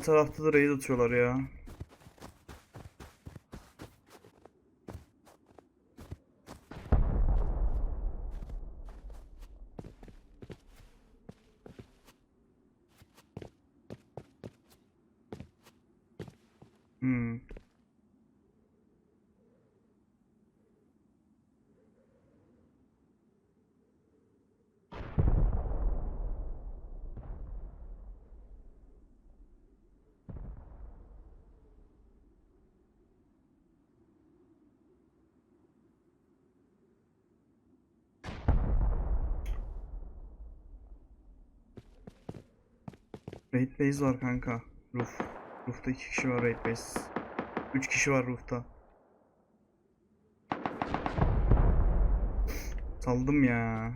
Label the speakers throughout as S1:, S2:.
S1: İki tarafta da raid atıyorlar ya. Raid base var kanka. Roof. Roof'ta iki kişi var raid base. Üç kişi var roof'ta. Saldım ya.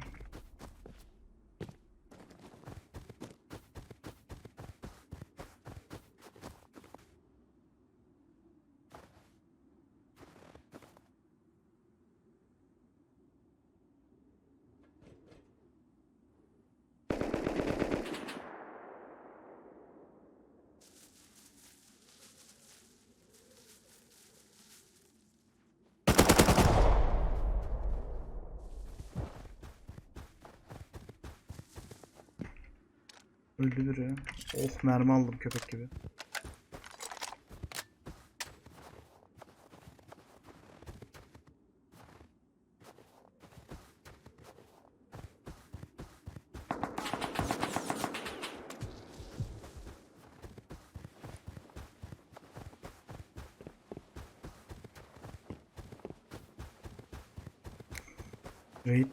S1: Öldü biri. Oh mermi aldım köpek gibi.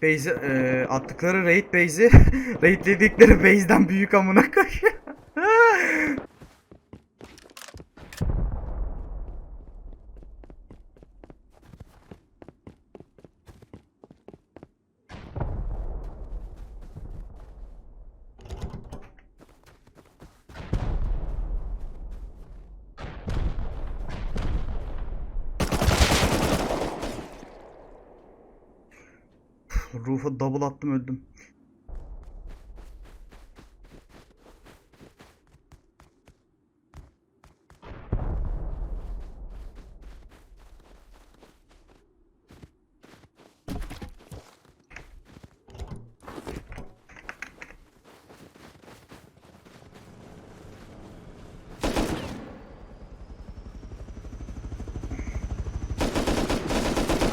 S1: Base'i eee, attıkları raid base'i raidledikleri base'den büyük amına koyayım. Roof'a double attım öldüm.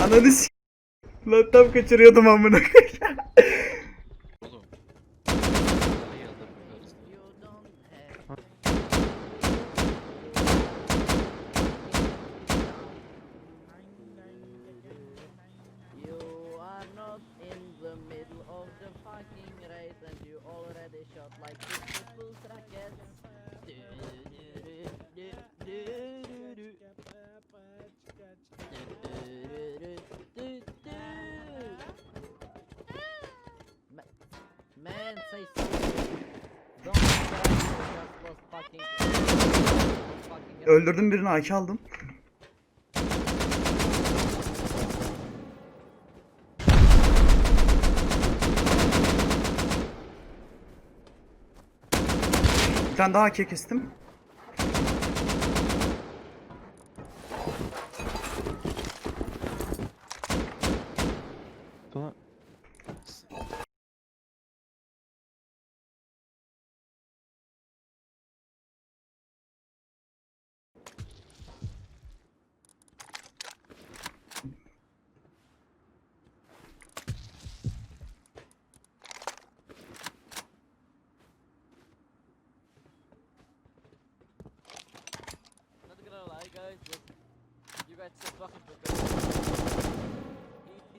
S1: Ananı Lan tam kaçırıyordum amına Öldürdüm birini AK aldım. Bir tane daha AK kestim.
S2: But you guys so fucking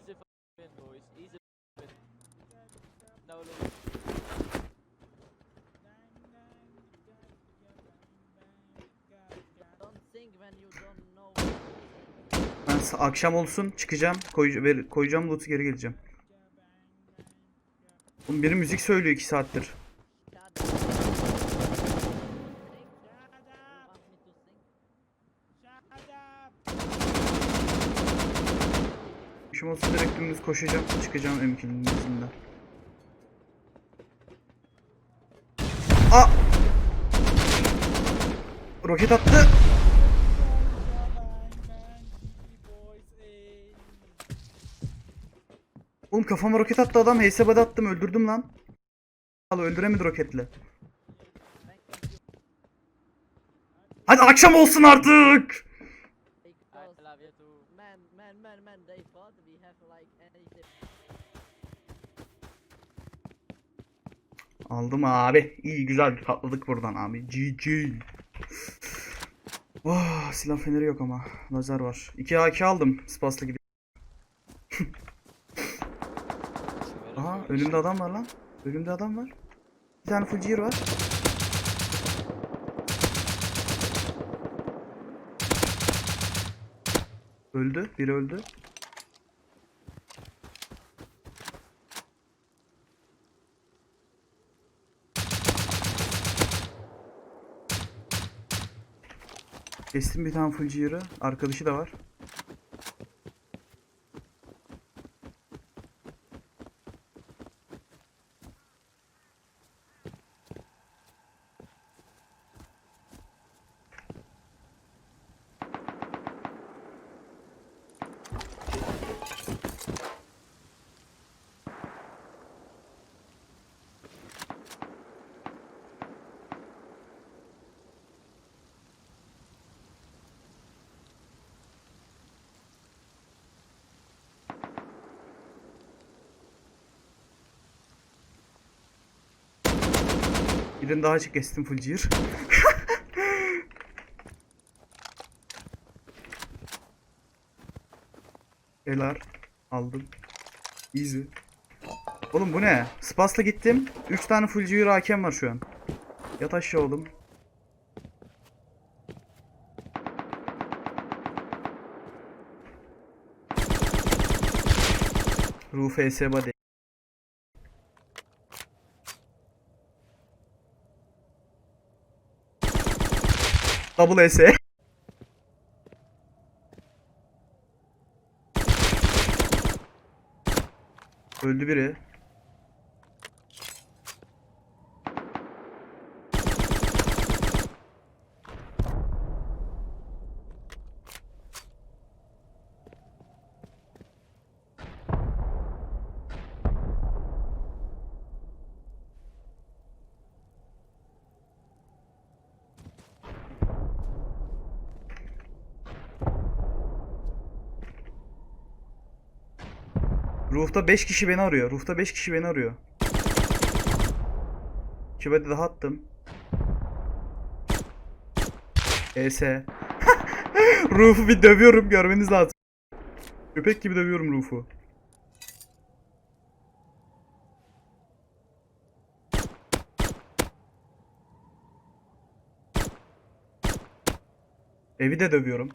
S2: a fucking win, boys. A win. Now look.
S1: Ben akşam olsun çıkacağım. Koy, ver, koyacağım loot'u geri geleceğim. Oğlum biri müzik söylüyor 2 saattir. Koşacağım. Çıkacağım emkinin izinden. Aa! roket attı. Oğlum kafama roket attı adam. Heysebade attım öldürdüm lan. Al öldüremedi roketle. Hadi akşam olsun artık. Aldım abi. İyi güzel patladık buradan abi. GG. Oh, silah feneri yok ama. Lazer var. 2 AK aldım. Spaslı gibi. Aha önümde adam var lan. Önümde adam var. Bir tane full var. Öldü. Biri öldü. Kestim bir tane full gear'ı. Arkadaşı da var. Birini daha kestim full gear. Helal. Aldım. Easy. Oğlum bu ne? Spas'la gittim. 3 tane full gear hakem var şu an. Yat aşağı oğlum. Roof ES body. Double ES. Öldü biri. Roof'ta 5 kişi beni arıyor. Roof'ta 5 kişi beni arıyor. Kübede daha attım. ES. Roof'u bir dövüyorum görmeniz lazım. Köpek gibi dövüyorum Roof'u. Evi de dövüyorum.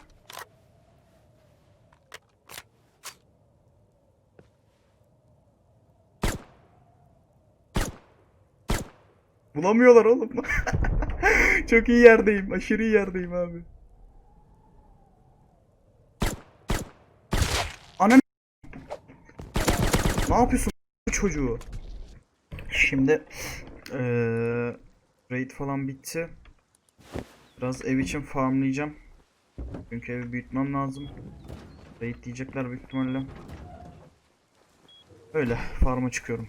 S1: Bulamıyorlar oğlum. Çok iyi yerdeyim. Aşırı iyi yerdeyim abi. Ana Ne yapıyorsun çocuğu? Şimdi eee raid falan bitti. Biraz ev için farmlayacağım. Çünkü evi büyütmem lazım. Raid diyecekler büyük ihtimalle. Öyle farma çıkıyorum.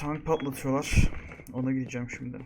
S1: Tank patlatıyorlar. Ona gideceğim şimdi.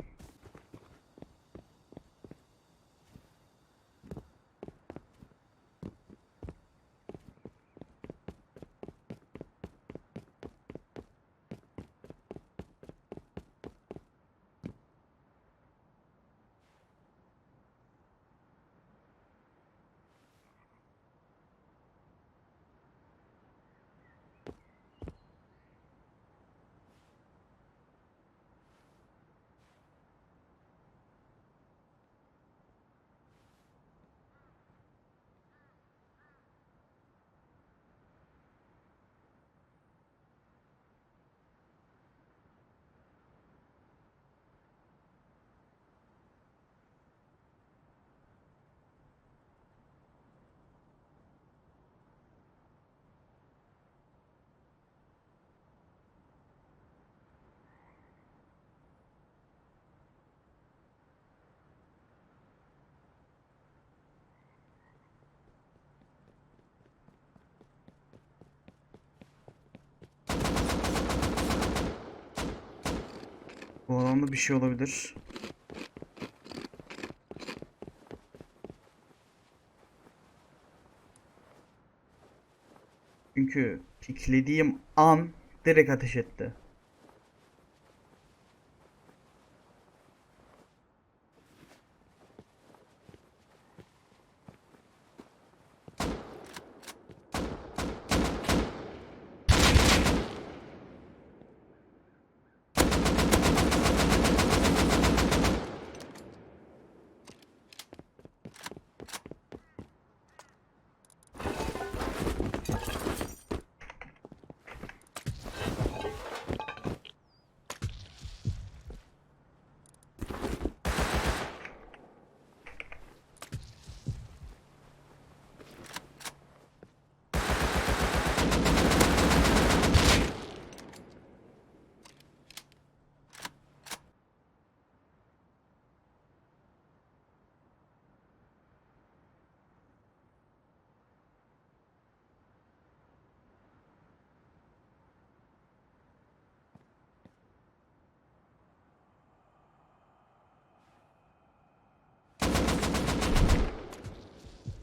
S1: Bu alanda bir şey olabilir. Çünkü kilitlediğim an direkt ateş etti.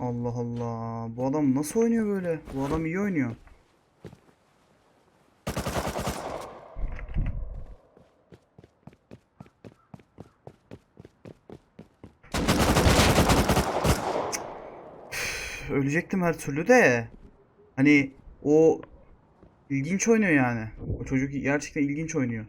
S1: Allah Allah. Bu adam nasıl oynuyor böyle? Bu adam iyi oynuyor. Ölecektim her türlü de. Hani o ilginç oynuyor yani. O çocuk gerçekten ilginç oynuyor.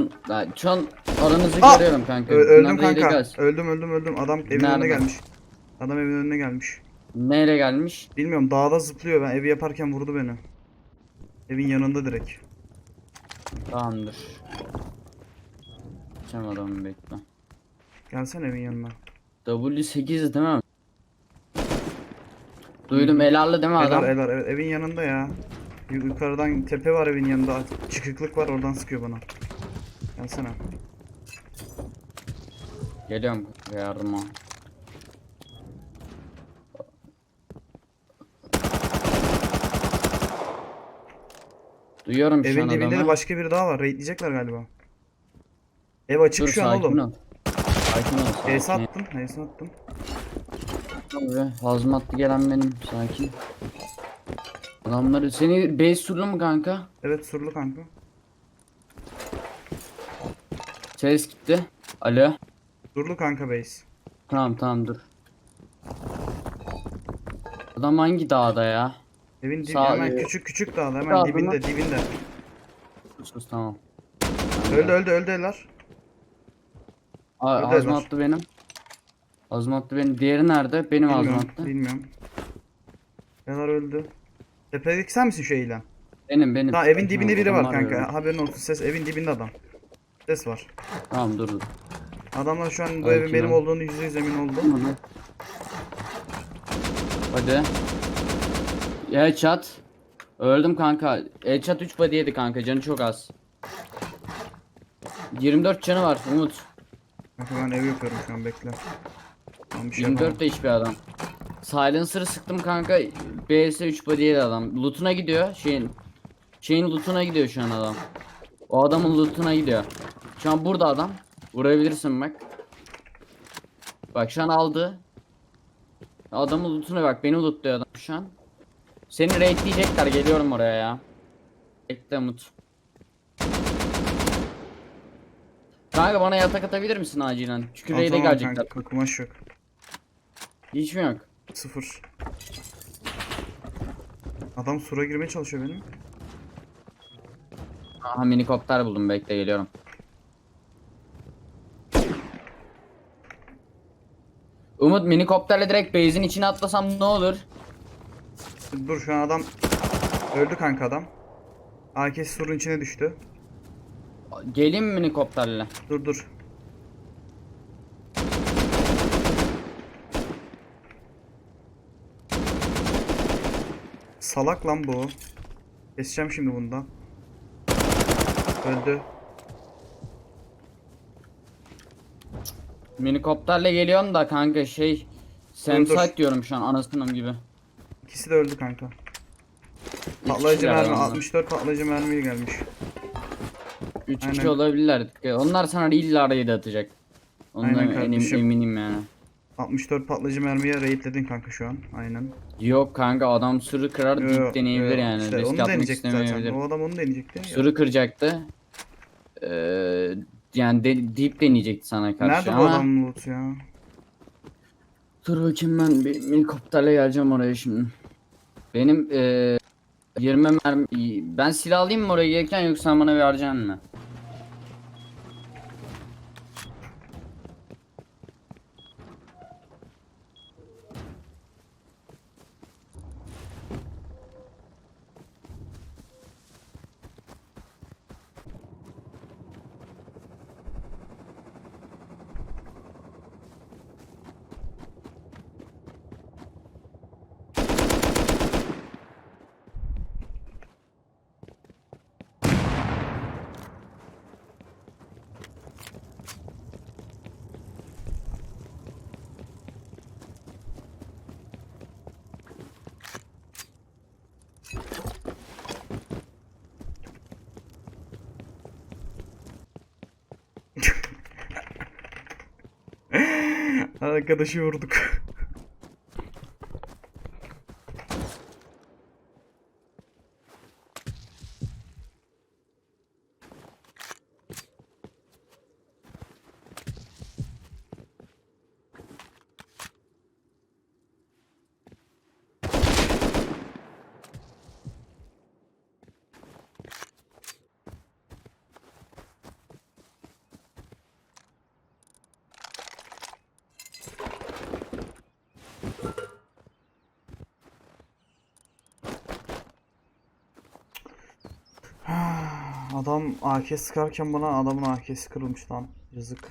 S3: Uzun. Ya, şu an aranızı
S1: Aa!
S3: görüyorum kanka.
S1: Ö- öldüm
S3: yedi
S1: kanka. Öldüm öldüm öldüm. Adam evin önüne
S3: Nerede?
S1: gelmiş. Adam evin önüne gelmiş.
S3: Neyle gelmiş?
S1: Bilmiyorum dağda zıplıyor. Ben evi yaparken vurdu beni. Evin yanında direkt.
S3: Tamamdır. Geçem adamı bekle.
S1: Gelsene evin yanına.
S3: W8 değil mi? Duydum elarlı değil mi adam?
S1: Elar elar evet evin yanında ya. Yu- Yukarıdan tepe var evin yanında. Çıkıklık var oradan sıkıyor bana. Gelsene.
S3: Geliyorum yardıma. Duyuyorum şu
S1: Evin
S3: an
S1: dibinde de
S3: adamı.
S1: başka biri daha var. Raidleyecekler galiba. Ev açık
S3: Dur
S1: şu an
S3: sakin
S1: oğlum.
S3: ol. Sakin ol. Sakin.
S1: attım. Neyse attım.
S3: Tabii, hazmatlı gelen benim sakin. Adamları seni base surlu mu kanka?
S1: Evet surlu kanka.
S3: Ses gitti. Alo.
S1: Surlu kanka base.
S3: Tamam tamam dur. Adam hangi dağda ya?
S1: Evin dibi
S3: Sağ-
S1: hemen
S3: e,
S1: küçük küçük dağda hemen
S3: dağda
S1: dibinde
S3: mı?
S1: dibinde.
S3: Sus sus tamam.
S1: Öldü öldü öldü eller.
S3: Aa,
S1: Ödeler.
S3: azmatlı benim. Azmatlı benim. Diğeri nerede? Benim
S1: Bilmiyorum.
S3: azmatlı.
S1: Bilmiyorum. Eller öldü. Tepedeki sen misin şu eğilen?
S3: Benim benim.
S1: Tamam evin dibinde biri var
S3: Adamlar
S1: kanka.
S3: ya.
S1: Haberin olsun ses evin dibinde adam. Ses var.
S3: Tamam dur dur.
S1: Adamlar şu an bu evin benim
S3: ol.
S1: olduğunu yüzde yüz emin oldu.
S3: Hadi. Headshot. Öldüm kanka. Headshot 3 body yedi kanka. Canı çok az. 24 canı var Umut.
S1: Kanka ben ev yapıyorum şu an bekle. Tamam bir şey
S3: 24
S1: yapamam.
S3: de hiçbir adam. Silencer'ı sıktım kanka. BS 3 body yedi adam. Loot'una gidiyor. Şeyin. Şeyin loot'una gidiyor şu an adam. O adamın loot'una gidiyor. Şu an burada adam. Vurabilirsin bak. Bak şu an aldı. Adamın loot'una bak. Beni lootluyor adam şu an. Seni raidleyecekler. Geliyorum oraya ya. Bekle Umut. Kanka bana yatak atabilir misin acilen? Çünkü raid'e
S1: Atamam
S3: gelecekler.
S1: kanka kumaş yok.
S3: Hiç mi yok?
S1: Sıfır. Adam sura girmeye çalışıyor benim.
S3: Aha minikopter buldum bekle geliyorum. Umut minikopterle direkt base'in içine atlasam ne olur?
S1: Dur şu an adam öldü kanka adam. AK surun içine düştü.
S3: Geleyim mi minikopterle?
S1: Dur dur. Salak lan bu. Keseceğim şimdi bundan. Öldü.
S3: Minikopterle geliyorum da kanka şey Samsite diyorum şu an anasının gibi.
S1: İkisi de öldü kanka. Patlayıcı mermi
S3: onlar.
S1: 64 patlayıcı mermiye gelmiş.
S3: Üç
S1: Aynen.
S3: kişi olabilirler. Onlar sana illa raid atacak. Ondan
S1: kardeşim.
S3: eminim yani.
S1: 64 patlayıcı mermiye raidledin kanka şu an. Aynen.
S3: Yok kanka adam sürü kırar
S1: Yo,
S3: deneyebilir
S1: yo,
S3: yani.
S1: işte
S3: Risk
S1: onu
S3: atmak
S1: deneyecekti zaten. O adam onu deneyecekti.
S3: Sürü kıracaktı. Ee, yani de, deyip deneyecekti sana karşı
S1: Nerede bu
S3: ama
S1: adam loot ya?
S3: dur bakayım ben bir helikopterle geleceğim oraya şimdi. Benim ee, 20 mermi ben silah alayım mı oraya gelirken yoksa bana vereceksin mi?
S1: Arkadaşı vurduk. Adam AK sıkarken bana adamın AK'si kırılmış lan. Yazık.